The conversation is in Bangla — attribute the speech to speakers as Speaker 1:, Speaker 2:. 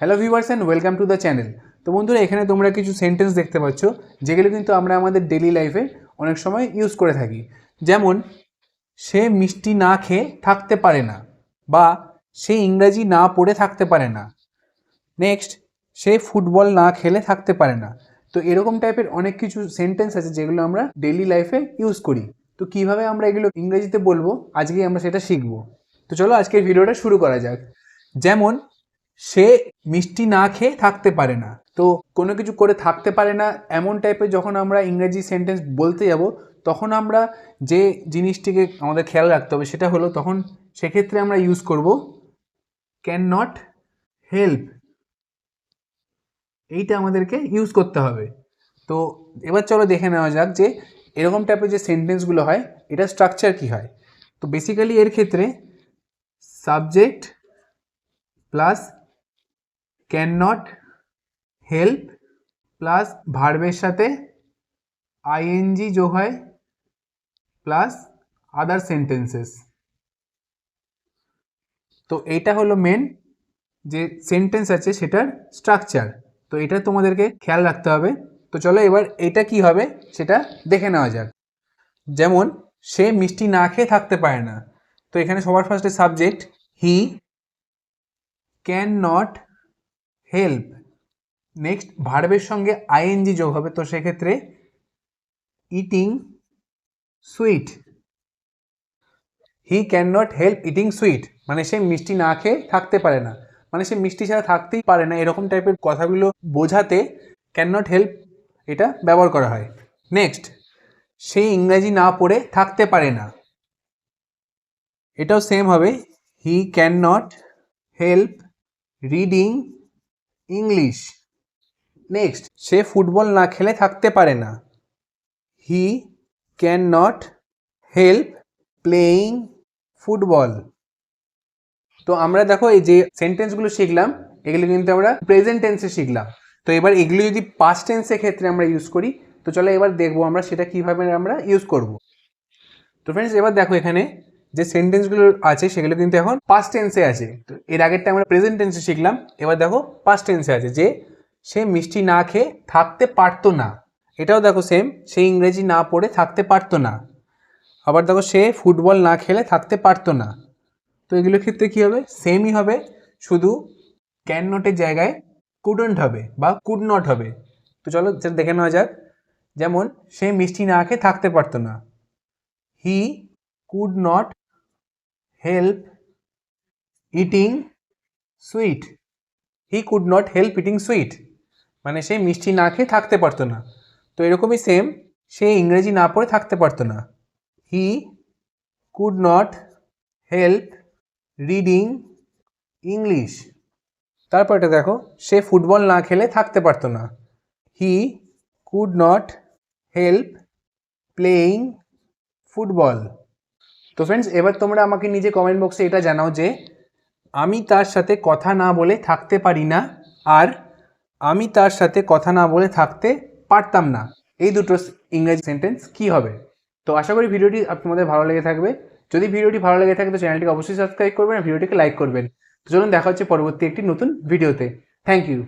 Speaker 1: Hello viewers and welcome to the channel তো বন্ধুরা, এখানে তোমরা কিছু সেন্টেন্স দেখতে পাচ্ছ, যেগুলো কিন্তু আমরা আমাদের ডেলি লাইফে অনেক সময় ইউজ করে থাকি। যেমন, সে মিষ্টি না খেয়ে থাকতে পারে না বা সে ইংরাজি না পড়ে থাকতে পারে না। নেক্সট সে ফুটবল না খেলে থাকতে পারে না। তো এরকম টাইপের অনেক কিছু সেন্টেন্স আছে যেগুলো আমরা ডেলি লাইফে ইউজ করি। তো কীভাবে আমরা এগুলো ইংরেজিতে বলব আজকে আমরা সেটা শিখব। তো চলো আজকের ভিডিওটা শুরু করা যাক। যেমন সে মিষ্টি না খেয়ে থাকতে পারে না। তো কোনো কিছু করে থাকতে পারে না, এমন টাইপের যখন আমরা ইংরেজি সেন্টেন্স বলতে যাব, তখন আমরা যে জিনিসটিকে আমাদের খেয়াল রাখতে হবে সেটা হলো তখন সেক্ষেত্রে আমরা ইউজ করব ক্যান নট হেল্প এইটা আমাদেরকে ইউজ করতে হবে। তো এবার চলো দেখে নেওয়া যাক যে এরকম টাইপের যে সেন্টেন্সগুলো হয়, এটা স্ট্রাকচার কি হয়? তো বেসিক্যালি এর ক্ষেত্রে subject plus can not help plus ভার্বের সাথে আইএনজি যোগ হয় প্লাস আদার সেন্টেন্সেস তো এইটা হলো মেন যে সেন্টেন্স আছে সেটার স্ট্রাকচার তো এটা তোমাদেরকে খেয়াল রাখতে হবে। তো চলো এবার এটা কি হবে সেটা দেখে নেওয়া যাক। যেমন, সে মিষ্টি না খেয়ে থাকতে পারে না। তো এখানে সবার ফার্স্টে subject he can not help next ভার্বের সঙ্গে আইএনজি যোগ হবে, তো সেক্ষেত্রে eating sweet he can not help eating sweet মানে সে মিষ্টি না খেয়ে থাকতে পারে না। মানে সে মিষ্টি ছাড়া থাকতেই পারে না। এরকম টাইপের কথাগুলো বোঝাতে ক্যান নট হেল্প এটা ব্যবহার করা হয়। নেক্সট সে ইংরাজি না পড়ে থাকতে পারে না। এটাও সেম হবে। He can not help reading English. Next say football না খেলে থাকতে পারে না। He can not help playing football তো আমরা দেখো এই যে সেন্টেন্সগুলো শিখলাম, এগুলো কিন্তু আমরা প্রেজেন্ট টেন্সে শিখলাম। তো এবার এগুলো যদি পাস্ট টেন্সের ক্ষেত্রে আমরা ইউজ করি, তো চলো এবার দেখব আমরা সেটা কীভাবে আমরা ইউজ করব। তো ফ্রেন্ডস এবার দেখো এখানে যে সেন্টেন্সগুলো আছে, সেগুলো কিন্তু এখন পাস্ট টেন্সে আছে। তো এর আগেরটা আমরা প্রেজেন্ট টেন্সে শিখলাম। এবার দেখো পাস্ট টেন্সে আছে যে, সে মিষ্টি না খেয়ে থাকতে পারতো না। এটাও দেখো সেম সে ইংরেজি না পড়ে থাকতে পারতো না। আবার দেখো সে ফুটবল না খেলে থাকতে পারতো না। তো এগুলোর ক্ষেত্রে কী হবে? সেমই হবে, শুধু ক্যান নটের জায়গায় কুডন্ট হবে বা কুড নট হবে। তো চলো সেটা দেখে নেওয়া যাক। যেমন, সে মিষ্টি না খেয়ে থাকতে পারতো না। He could not help eating sweet he could not help eating sweet মানে সে মিষ্টি না খেয়ে থাকতে পারতো না। তো এরকমই সেম সে ইংরেজি না পড়ে থাকতে পারতো না। He could not help reading English তারপর এটা দেখো, সে ফুটবল না খেলে থাকতে পারতো না। He could not help playing football তো ফ্রেন্ডস এবার তোমরা আমাকে নিজে কমেন্ট বক্সে এটা জানাও যে, আমি তার সাথে কথা না বলে থাকতে পারি না আর আমি তার সাথে কথা না বলে থাকতে পারতাম না। এই দুটো ইংরেজি সেন্টেন্স কি হবে? তো আশা করি ভিডিওটি তোমাদের ভালো লেগে থাকবে। যদি ভিডিওটি ভালো লেগে থাকে, তো চ্যানেলটিকে অবশ্যই সাবস্ক্রাইব করবেন আর ভিডিওটিকে লাইক করবেন। তো চলুন দেখা হচ্ছে পরবর্তী একটি নতুন ভিডিওতে। Thank you